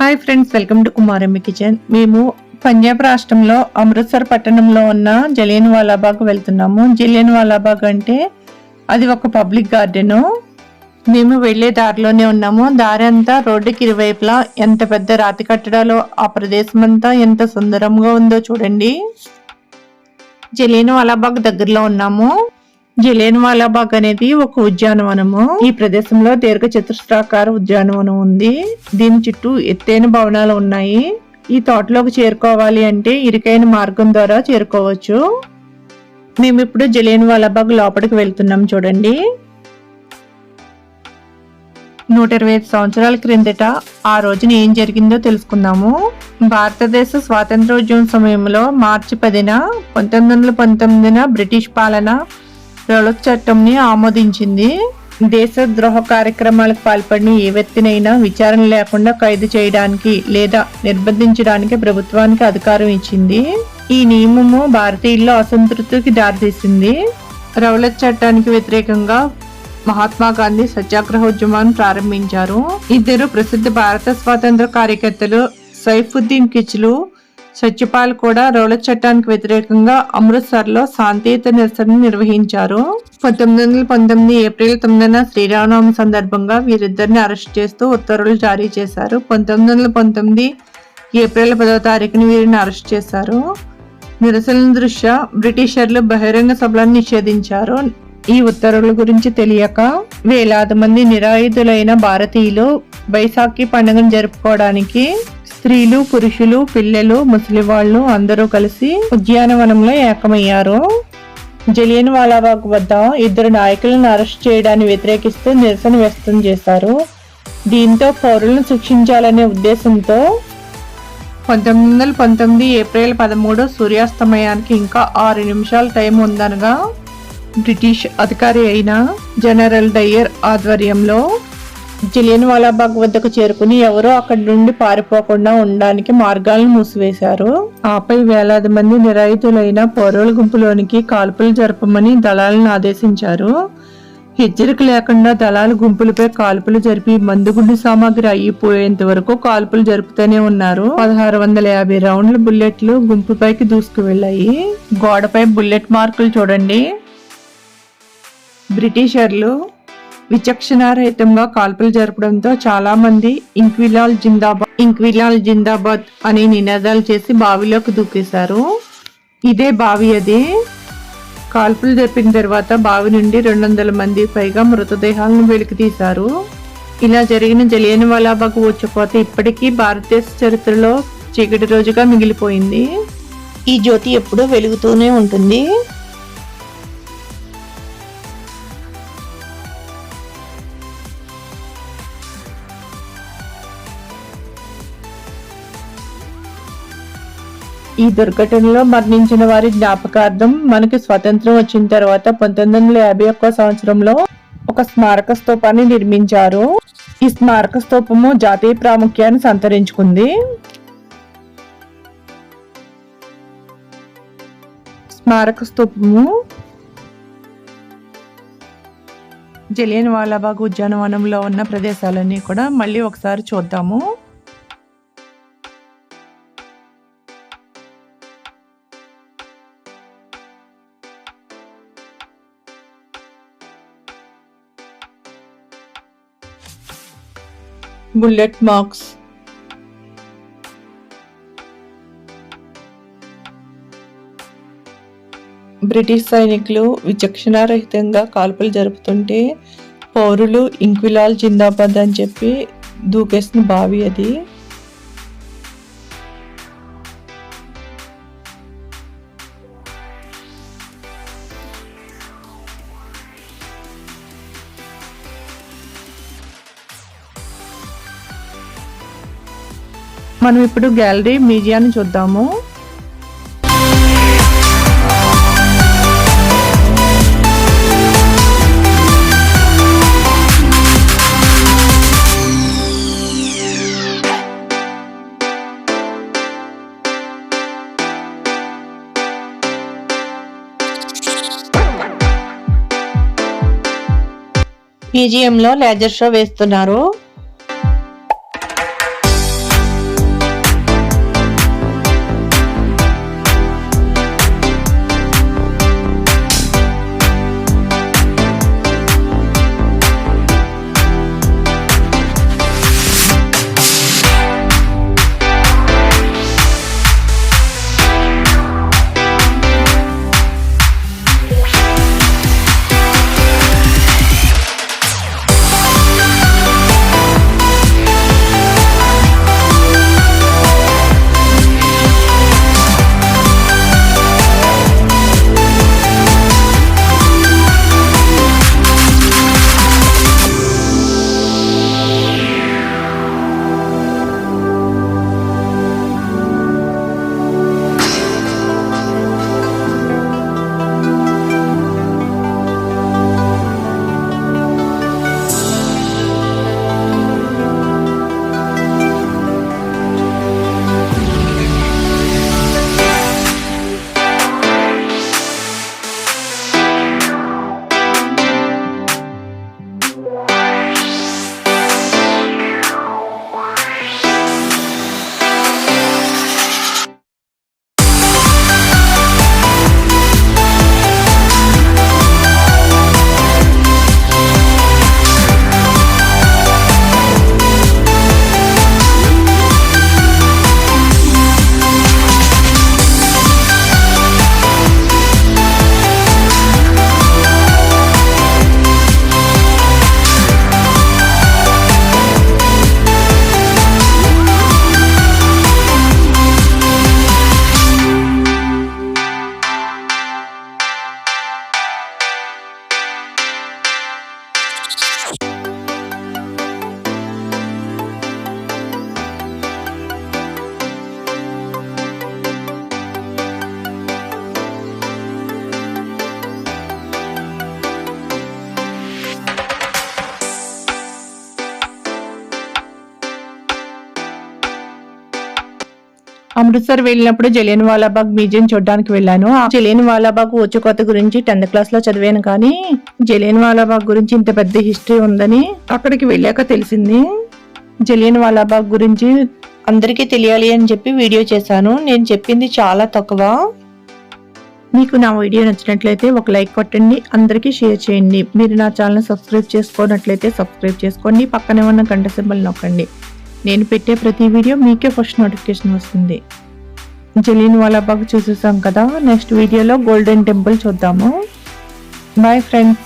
Hi friends welcome to Kumarammi kitchen. మేము పంజాబ్ రాష్ట్రంలో అమృత్సర్ పట్టణంలో ఉన్న జలియన్ వాలాబాగ్ వెళ్తున్నాము. జలియన్ వాలాబాగ్ అంటే అది ఒక పబ్లిక్ గార్డెను. మేము వెళ్ళే దారిలోనే ఉన్నాము. దారి అంతా రోడ్డుకి ఇరువైపులా ఎంత పెద్ద రాతి కట్టడాలు ఆ ప్రదేశం అంతా ఎంత సుందరంగా ఉందో చూడండి. జలియన్ వాలాబాగ్ దగ్గరలో ఉన్నాము. జిలేన్వాలా బాగ్ అనేది ఒక ఉద్యానవనము. ఈ ప్రదేశంలో దీర్ఘ చతురస్రాకార ఉద్యానవనం ఉంది. దీని చుట్టూ ఎత్తైన భవనాలు ఉన్నాయి. ఈ తోటలోకి చేరుకోవాలి అంటే ఇరుకైన మార్గం ద్వారా చేరుకోవచ్చు. మేము ఇప్పుడు జలియన్ వాలాబాగ్ లోపలికి వెళ్తున్నాం చూడండి. నూట ఇరవై ఐదు సంవత్సరాల క్రిందట ఆ రోజున ఏం జరిగిందో తెలుసుకుందాము. భారతదేశ స్వాతంత్రోద్యమం సమయంలో మార్చి పదిన పంతొమ్మిది వందల పంతొమ్మిదిన బ్రిటిష్ పాలన రౌలత్ చట్టంని ఆమోదించింది. దేశద్రోహ కార్యక్రమాలకు పాల్పడిన ఏ వ్యక్తినైనా విచారణ లేకుండా ఖైదు చేయడానికి లేదా నిర్బంధించడానికి ప్రభుత్వానికి అధికారం ఇచ్చింది. ఈ నియమము భారతీయుల్లో అసంతృప్తికి దారితీసింది. రౌలత్ చట్టానికి వ్యతిరేకంగా మహాత్మా గాంధీ సత్యాగ్రహ ఉద్యమాన్ని ప్రారంభించారు. ఇద్దరు ప్రసిద్ధ భారత స్వాతంత్ర కార్యకర్తలు సైఫుద్దీన్ కిచ్లు సత్యపాల్ కూడా రౌలత్ చట్టానికి వ్యతిరేకంగా అమృత్సర్లో శాంతియుత నిరసన నిర్వహించారు. పంతొమ్మిది వందల పంతొమ్మిది ఏప్రిల్ తొమ్మిదిన శ్రీరామనవమి సందర్భంగా వీరిద్దరిని అరెస్ట్ చేస్తూ ఉత్తర్వులు జారీ చేశారు. పంతొమ్మిది వందల పంతొమ్మిది ఏప్రిల్ పదవ తారీఖున వీరిని అరెస్ట్ చేశారు. నిరసన దృష్ట్యా బ్రిటిషర్లు బహిరంగ సభలను నిషేధించారు. ఈ ఉత్తర్వుల గురించి తెలియక వేలాది మంది నిరాయుధులైన భారతీయులు బైసాఖి పండుగను జరుపుకోవడానికి స్త్రీలు పురుషులు పిల్లలు ముసలి వాళ్ళు అందరూ కలిసి ఉద్యానవనంలో ఏకమయ్యారు. జలియన్ వాలాబాగ్ వద్ద ఇద్దరు నాయకులను అరెస్ట్ చేయడాన్ని వ్యతిరేకిస్తూ నిరసన వ్యక్తం చేశారు. దీంతో పౌరులను శిక్షించాలనే ఉద్దేశంతో పంతొమ్మిది వందల పంతొమ్మిది ఏప్రిల్ పదమూడు సూర్యాస్తమయానికి ఇంకా ఆరు నిమిషాల టైం ఉందనగా బ్రిటిష్ అధికారి అయిన జనరల్ డయ్యర్ ఆధ్వర్యంలో జిలియన్ వాలాబాగ్ వద్దకు చేరుకుని ఎవరో అక్కడి నుండి పారిపోకుండా ఉండడానికి మార్గాలను మూసివేశారు. ఆపై వేలాది మంది నిరాయుధులైన పౌరుల గుంపులోనికి కాల్పులు జరపమని దళాలను ఆదేశించారు. హెచ్చరిక లేకుండా దళాలు గుంపులపై కాల్పులు జరిపి మందుగుండు సామాగ్రి అయిపోయేంత వరకు కాల్పులు జరుపుతూనే ఉన్నారు. పదహారు వందల యాభై రౌండ్ల బుల్లెట్లు గుంపుపైకి దూసుకు వెళ్ళాయి గోడపై బుల్లెట్ మార్కులు చూడండి. బ్రిటిషర్లు విచక్షణారహితంగా కాల్పులు జరపడంతో చాలా మంది ఇంక్విలాల్ జిందాబాద్ ఇంక్విలాల్ జిందాబాద్ అనే నినాదాలు చేసి బావిలోకి దూకేశారు. ఇదే బావి అది. కాల్పులు జరిపిన తర్వాత బావి నుండి రెండు వందల మంది పైగా మృతదేహాలను వెలికి తీశారు. ఇలా జరిగిన జలియన్ వాలాబాగ్ ఊచకోత ఇప్పటికీ భారతదేశ చరిత్రలో చీకటి రోజుగా మిగిలిపోయింది. ఈ జ్యోతి ఎప్పుడూ వెలుగుతూనే ఉంటుంది. ఈ దుర్ఘటనలో మరణించిన వారి జ్ఞాపకార్థం మనకి స్వతంత్రం వచ్చిన తర్వాత పంతొమ్మిది వందల యాభై ఒక్క సంవత్సరంలో ఒక స్మారక స్తూపాన్ని నిర్మించారు. ఈ స్మారక స్తూపము జాతీయ ప్రాముఖ్యాన్ని సంతరించుకుంది. స్మారక స్తూపము జలియన్ వాలాబాగ్ ఉద్యానవనంలో ఉన్న ప్రదేశాలన్నీ కూడా మళ్ళీ ఒకసారి చూద్దాము. బుల్లెట్ మార్క్స్ బ్రిటిష్ సైనికులు విచక్షణారహితంగా కాల్పులు జరుపుతుంటే పౌరులు ఇంక్విలాల్ జిందాబాద్ అని చెప్పి దూకేసిన బావి అది. మనం ఇప్పుడు గ్యాలరీ మ్యూజియాన్ని చూద్దాము. మ్యూజియంలో లేజర్ షో వేస్తున్నారు. అమృత్సర్ వెళ్ళినప్పుడు జలియన్ వాలాబాగ్ మ్యూజియం చూడడానికి వెళ్ళాను. ఆ జలియన్ వాలాబాగ్ కొత్త గురించి టెన్త్ క్లాస్లో చదివాను కానీ జలియన్ వాలాబాగ్ గురించి ఇంత పెద్ద హిస్టరీ ఉందని అక్కడికి వెళ్ళాక తెలిసింది. జలియన్ వాలాబాగ్ గురించి అందరికీ తెలియాలి అని చెప్పి వీడియో చేశాను. నేను చెప్పింది చాలా తక్కువ. మీకు నా వీడియో నచ్చినట్లయితే ఒక లైక్ కొట్టండి. అందరికీ షేర్ చేయండి. మీరు నా ఛానల్ సబ్స్క్రైబ్ చేసుకోనట్లయితే సబ్స్క్రైబ్ చేసుకోండి. పక్కనే ఉన్న గంట సింబల్ నొక్కండి. నేను పెట్టే ప్రతి వీడియో మీకే ఫస్ట్ నోటిఫికేషన్ వస్తుంది. జలీన్ వాలాబాగ్ చూసేసాం కదా నెక్స్ట్ వీడియోలో గోల్డెన్ టెంపుల్ చూద్దాము. Bye friends